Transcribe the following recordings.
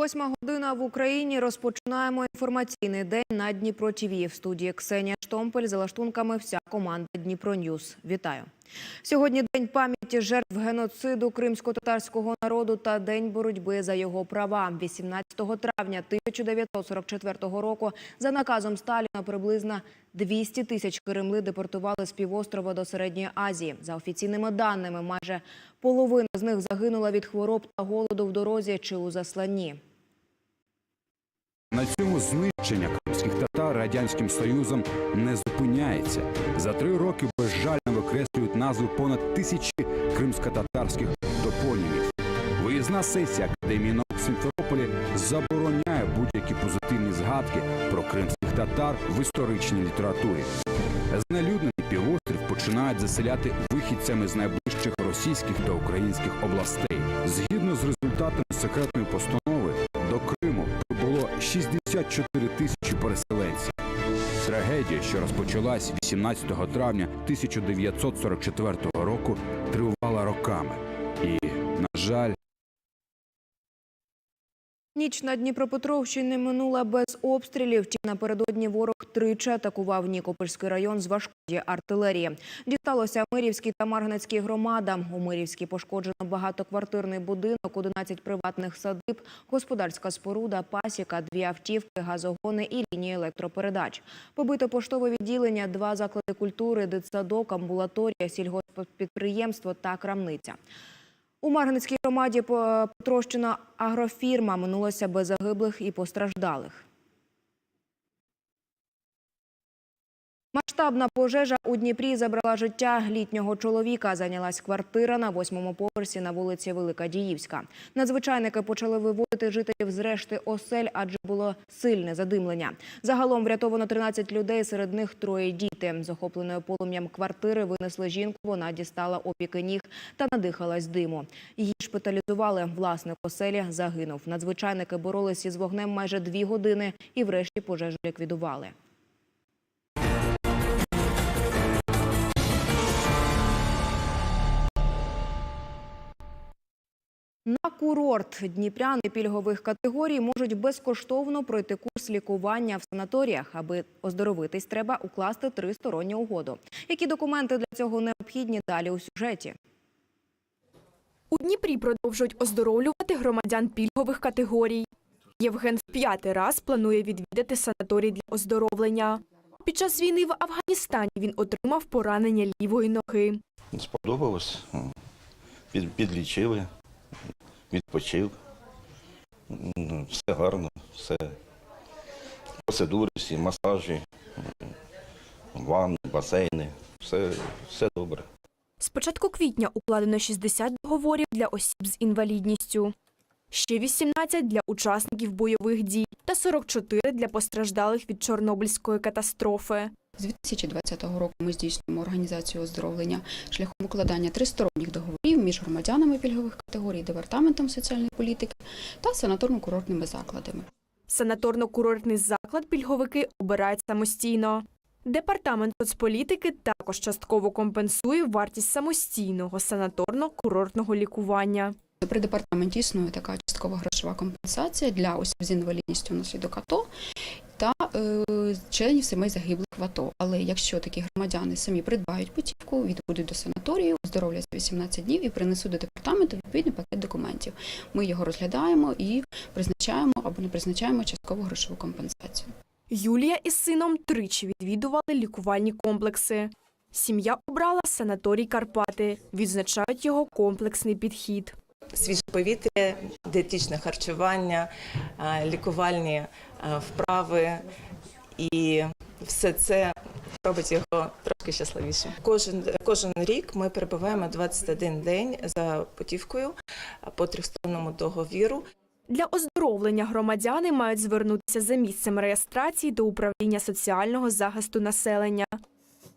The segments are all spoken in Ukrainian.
Восьма година в Україні. Розпочинаємо інформаційний день на Дніпро ТІВІ. В студії Ксенія Штомпель за лаштунками вся команда Дніпро Ньюс. Вітаю. Сьогодні день пам'яті жертв геноциду кримсько-татарського народу та день боротьби за його права. 18 травня 1944 року за наказом Сталіна приблизно 200 тисяч кремли депортували з півострова до Середньої Азії. За офіційними даними, майже половина з них загинула від хвороб та голоду в дорозі чи у засланні. На цьому знищення кримських татар радянським союзом не зупиняється. За три роки безжально викреслюють назви понад тисячі кримсько-татарських топонімів. Виїзна сесія Академії наук в Симферополі забороняє будь-які позитивні згадки про кримських татар в історичній літературі. Знелюднений півострів починають заселяти вихідцями з найближчих російських та українських областей. Згідно з результатами секретної постанови, 64 тисячі переселенців. Трагедія, що розпочалась 18 травня 1944 року, тривала роками. І, на жаль, Ніч на Дніпропетровщині минула без обстрілів. Втім, напередодні ворог тричі атакував Нікопольський район з важкої артилерії. Дісталося Мирівській та Марганецькій громадам. У Мирівській пошкоджено багатоквартирний будинок, 11 приватних садиб, господарська споруда, пасіка, дві автівки, газогони і лінії електропередач. Побито поштове відділення, два заклади культури, дитсадок, амбулаторія, сільгосппідприємство та крамниця. У Марганецькій громаді по- потрощена агрофірма. Минулося без загиблих і постраждалих. Масштабна пожежа у Дніпрі забрала життя літнього чоловіка. Зайнялась квартира на восьмому поверсі на вулиці Велика Діївська. Надзвичайники почали виводити жителів з решти осель, адже було сильне задимлення. Загалом врятовано 13 людей, серед них троє діти. З охопленою полум'ям квартири винесли жінку. Вона дістала опіки ніг та надихалась диму. Її шпиталізували. Власник оселі загинув. Надзвичайники боролись із вогнем майже дві години і врешті пожежу ліквідували. Курорт дніпряни пільгових категорій можуть безкоштовно пройти курс лікування в санаторіях. Аби оздоровитись, треба укласти тристоронню угоду. Які документи для цього необхідні далі у сюжеті? У Дніпрі продовжують оздоровлювати громадян пільгових категорій. Євген в п'ятий раз планує відвідати санаторій для оздоровлення. Під час війни в Афганістані він отримав поранення лівої ноги. Сподобалось. Під, підлічили, відпочив. Все гарно, все. Процедури всі, масажі, ванни, басейни, все, все добре. З початку квітня укладено 60 договорів для осіб з інвалідністю, ще 18 для учасників бойових дій та 44 для постраждалих від Чорнобильської катастрофи. З 2020 року ми здійснюємо організацію оздоровлення шляхом укладання тристоронніх договорів між громадянами пільгових категорій, департаментом соціальної політики та санаторно-курортними закладами. Санаторно-курортний заклад пільговики обирають самостійно. Департамент соцполітики також частково компенсує вартість самостійного санаторно-курортного лікування. При департаменті існує така часткова грошова компенсація для осіб з інвалідністю внаслідок АТО та е, членів сімей загиблих в АТО. Але якщо такі громадяни самі придбають путівку, відбудуть до санаторію, оздоровляться 18 днів і принесуть до департаменту відповідний пакет документів. Ми його розглядаємо і призначаємо або не призначаємо часткову грошову компенсацію. Юлія із сином тричі відвідували лікувальні комплекси. Сім'я обрала санаторій Карпати. Відзначають його комплексний підхід. Свіже повітря, дієтичне харчування, е, лікувальні е, вправи і все це робить його трошки щасливішим. Кожен, кожен рік ми перебуваємо 21 день за путівкою по трьохсторонному договіру. Для оздоровлення громадяни мають звернутися за місцем реєстрації до управління соціального захисту населення,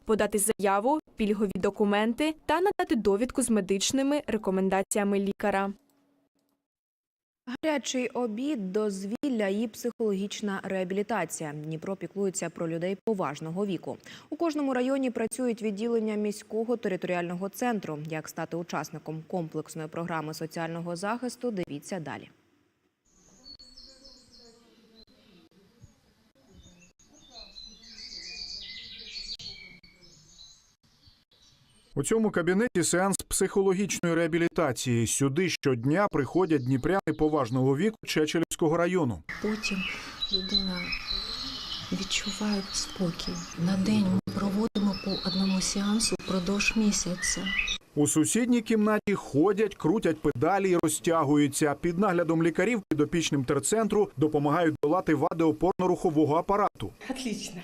подати заяву, пільгові документи та надати довідку з медичними рекомендаціями лікаря. Гарячий обід, дозвілля і психологічна реабілітація. Дніпро піклується про людей поважного віку. У кожному районі працюють відділення міського територіального центру. Як стати учасником комплексної програми соціального захисту? Дивіться далі. У цьому кабінеті сеанс психологічної реабілітації. Сюди щодня приходять дніпряни поважного віку Чечелівського району. Потім людина відчуває спокій. На день ми проводимо по одному сеансу впродовж місяця. У сусідній кімнаті ходять, крутять педалі і розтягуються. Під наглядом лікарів підопічним терцентру допомагають долати вади опорно-рухового апарату. Отлично.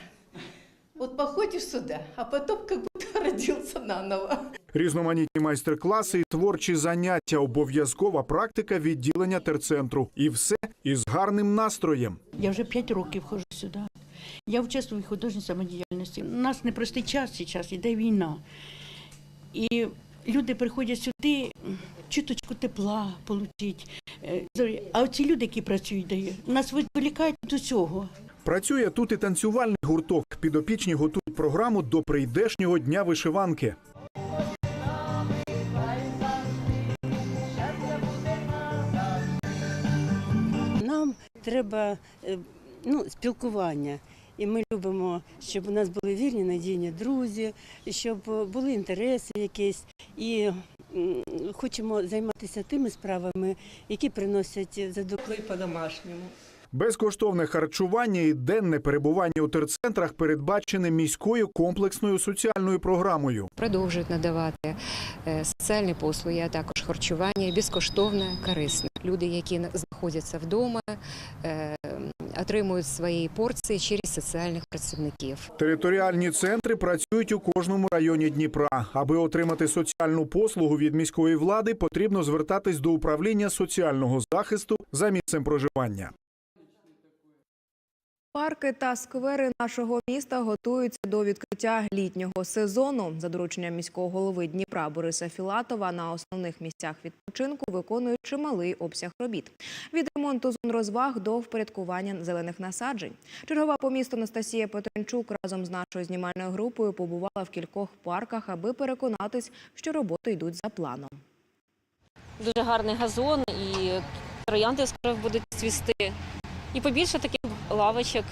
Вот походишь сюда, а потом как будто родился наново. Різноманітні майстер-класи і творчі заняття, обов'язкова практика відділення терцентру. І все із гарним настроєм. Я вже п'ять років ходжу сюди. Я участвую в художній самодіяльності. У нас непростий час зараз, іде війна. І люди приходять сюди чуточку тепла отримати. А оці люди, які працюють, нас відволікають від усього. Працює тут і танцювальний гурток. Підопічні готують програму до прийдешнього дня вишиванки. Нам треба е, ну, спілкування. І ми любимо, щоб у нас були вірні надійні друзі, щоб були інтереси якісь. І хочемо займатися тими справами, які приносять задоволення. по-домашнему. Безкоштовне харчування і денне перебування у терцентрах передбачене міською комплексною соціальною програмою. продовжують надавати е, соціальні послуги, а також харчування безкоштовне, корисне. Люди, які на- знаходяться вдома, е, отримують свої порції через соціальних працівників. Територіальні центри працюють у кожному районі Дніпра. Аби отримати соціальну послугу від міської влади, потрібно звертатись до управління соціального захисту за місцем проживання. Парки та сквери нашого міста готуються до відкриття літнього сезону. За дорученням міського голови Дніпра Бориса Філатова на основних місцях відпочинку виконують чималий обсяг робіт. Від ремонту зон розваг до впорядкування зелених насаджень. Чергова по місту Анастасія Петренчук разом з нашою знімальною групою побувала в кількох парках, аби переконатись, що роботи йдуть за планом. дуже гарний газон і троянди скоро будуть цвісти. І побільше таких лавочок.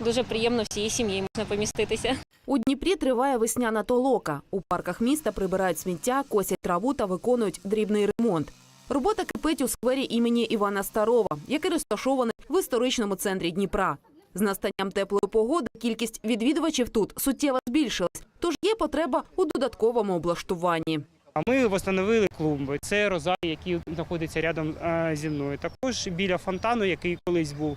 Дуже приємно всією сім'єю можна поміститися. У Дніпрі триває весняна толока. У парках міста прибирають сміття, косять траву та виконують дрібний ремонт. Робота кипить у сквері імені Івана Старова, який розташований в історичному центрі Дніпра. З настанням теплої погоди кількість відвідувачів тут суттєво збільшилась, тож є потреба у додатковому облаштуванні. А ми встановили клумби. Це розарій, який знаходиться рядом е, зі мною. Також біля фонтану, який колись був,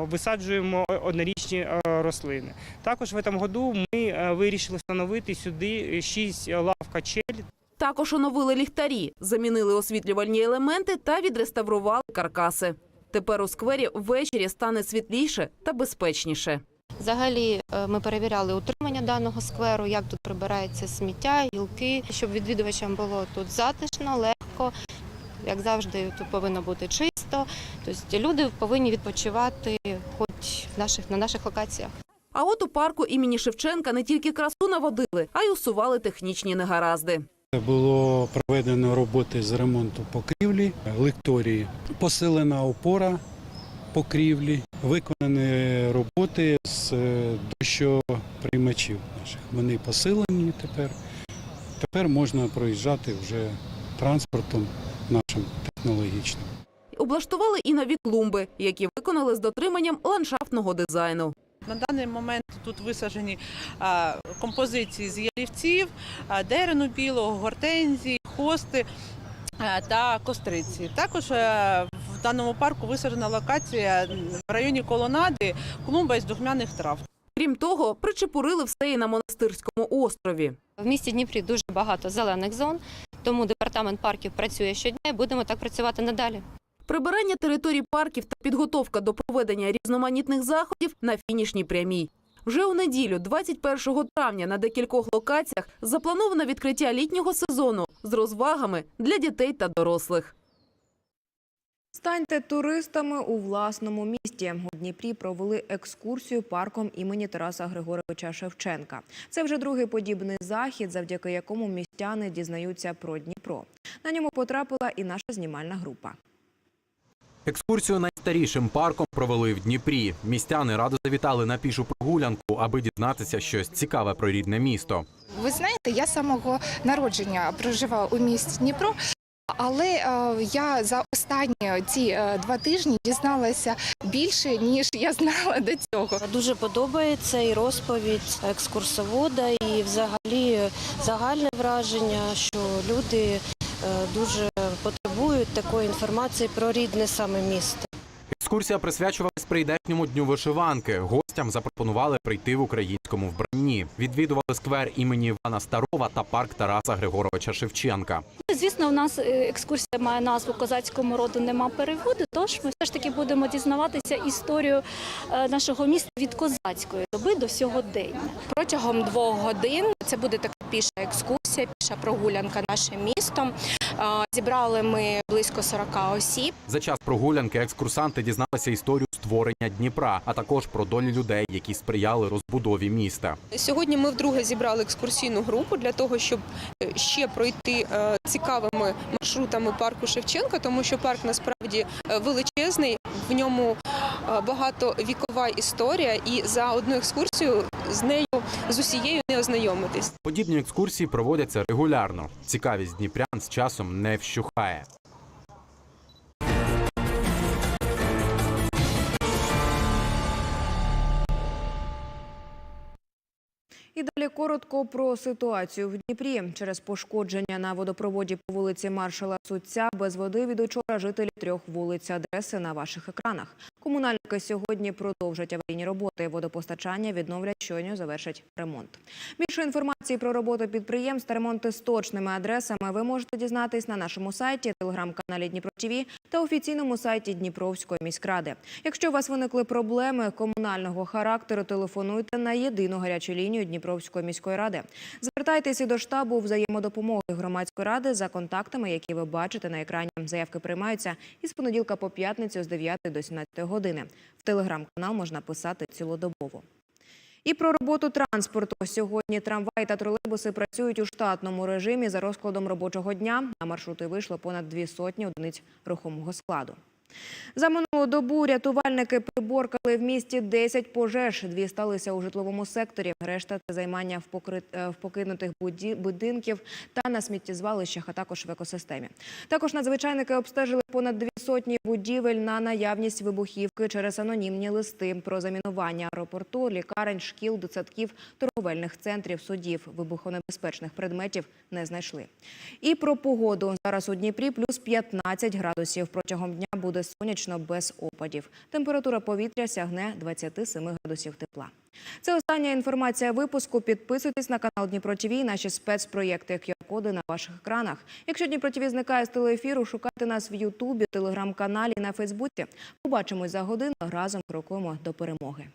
висаджуємо однорічні е, рослини. Також в цьому году ми е, вирішили встановити сюди шість лав качель. Також оновили ліхтарі, замінили освітлювальні елементи та відреставрували каркаси. Тепер у сквері ввечері стане світліше та безпечніше. Взагалі е, ми перевіряли утримання даного скверу, як тут прибирається сміття, гілки, щоб відвідувачам було тут затишно, легко. Як завжди, тут повинно бути чисто. Тобто люди повинні відпочивати хоч в наших, на наших локаціях. А от у парку імені Шевченка не тільки красу наводили, а й усували технічні негаразди. Було проведено роботи з ремонту покрівлі, лекторії, посилена опора покрівлі, виконані роботи з е, дощоприймачів наших. Вони посилені тепер. Тепер можна проїжджати вже транспортом нашим технологічним. Облаштували і нові клумби, які виконали з дотриманням ландшафтного дизайну. На даний момент тут висаджені композиції з ялівців, дерену білого, гортензії, хости та костриці. Також е, в даному парку висаджена локація в районі колонади клумба із духмяних трав. Крім того, причепурили все і на монастирському острові. В місті Дніпрі дуже багато зелених зон, тому департамент парків працює щодня і будемо так працювати надалі. Прибирання територій парків та підготовка до проведення різноманітних заходів на фінішній прямій. Вже у неділю, 21 травня, на декількох локаціях заплановано відкриття літнього сезону з розвагами для дітей та дорослих. Станьте туристами у власному місті. У Дніпрі провели екскурсію парком імені Тараса Григоровича Шевченка. Це вже другий подібний захід, завдяки якому містяни дізнаються про Дніпро. На ньому потрапила і наша знімальна група. Екскурсію найстарішим парком провели в Дніпрі. Містяни радо завітали на пішу прогулянку, аби дізнатися щось цікаве про рідне місто. Ви знаєте, я з самого народження проживаю у місті Дніпро. Але е, я за останні ці е, два тижні дізналася більше ніж я знала до цього. Дуже подобається і розповідь екскурсовода, і взагалі загальне враження, що люди е, дуже потребують такої інформації про рідне саме місто. Екскурсія присвячувалась прийдешньому дню вишиванки. Гостям запропонували прийти в українському вбранні. Відвідували сквер імені Івана Старова та парк Тараса Григоровича Шевченка. Звісно, у нас е, екскурсія має назву Козацькому роду нема переводу. Тож ми все ж таки будемо дізнаватися історію е, нашого міста від козацької доби до сьогодення. Протягом двох годин це буде така піша екскурсія, піша прогулянка нашим містом. Е, Зібрали ми близько 40 осіб. За час прогулянки екскурсанти дізналися історію створення Дніпра, а також про долі людей, які сприяли розбудові міста. Сьогодні ми вдруге зібрали екскурсійну групу для того, щоб е, ще пройти е, цікавими маршрутами парку Шевченка, тому що парк насправді величезний, в ньому багатовікова історія, і за одну екскурсію з нею з усією не ознайомитись. Подібні екскурсії проводяться регулярно. Цікавість дніпрян з часом не вщухає. І далі коротко про ситуацію в Дніпрі. Через пошкодження на водопроводі по вулиці Маршала Суця без води від учора жителі трьох вулиць адреси на ваших екранах. Комунальники сьогодні продовжать аварійні роботи. Водопостачання відновлять щойно завершать ремонт. Більше інформації про роботу підприємств та ремонти з точними адресами ви можете дізнатись на нашому сайті, телеграм-каналі Дніпро ТВ та офіційному сайті Дніпровської міськради. Якщо у вас виникли проблеми комунального характеру, телефонуйте на єдину гарячу лінію Дніпровської міської ради. Звертайтеся до штабу взаємодопомоги громадської ради за контактами, які ви бачите на екрані. Заявки приймаються із понеділка по п'ятницю з 9 до 17 години. В телеграм-канал можна писати цілодобово. І про роботу транспорту. Сьогодні трамваї та тролейбуси працюють у штатному режимі за розкладом робочого дня. На маршрути вийшло понад дві сотні одиниць рухомого складу. За минулу добу рятувальники приборкали в місті 10 пожеж. Дві сталися у житловому секторі. Решта – це займання в, покрит... е, в покинутих будинків та на сміттєзвалищах, а також в екосистемі. Також надзвичайники обстежили понад дві сотні будівель на наявність вибухівки через анонімні листи про замінування аеропорту, лікарень, шкіл, дитсадків, торговельних центрів, судів. Вибухонебезпечних предметів не знайшли. І про погоду. Зараз у Дніпрі плюс 15 градусів. Протягом дня буде сонячно без опадів. Температура повітря сягне 27 градусів тепла. Це остання інформація випуску. Підписуйтесь на канал Дніпро ТВ і наші спецпроєкти QR-коди на ваших екранах. Якщо Дніпро зникає з телеефіру, шукайте нас в Ютубі, телеграм-каналі на Фейсбуці. Побачимось за годину. Разом крокуємо до перемоги.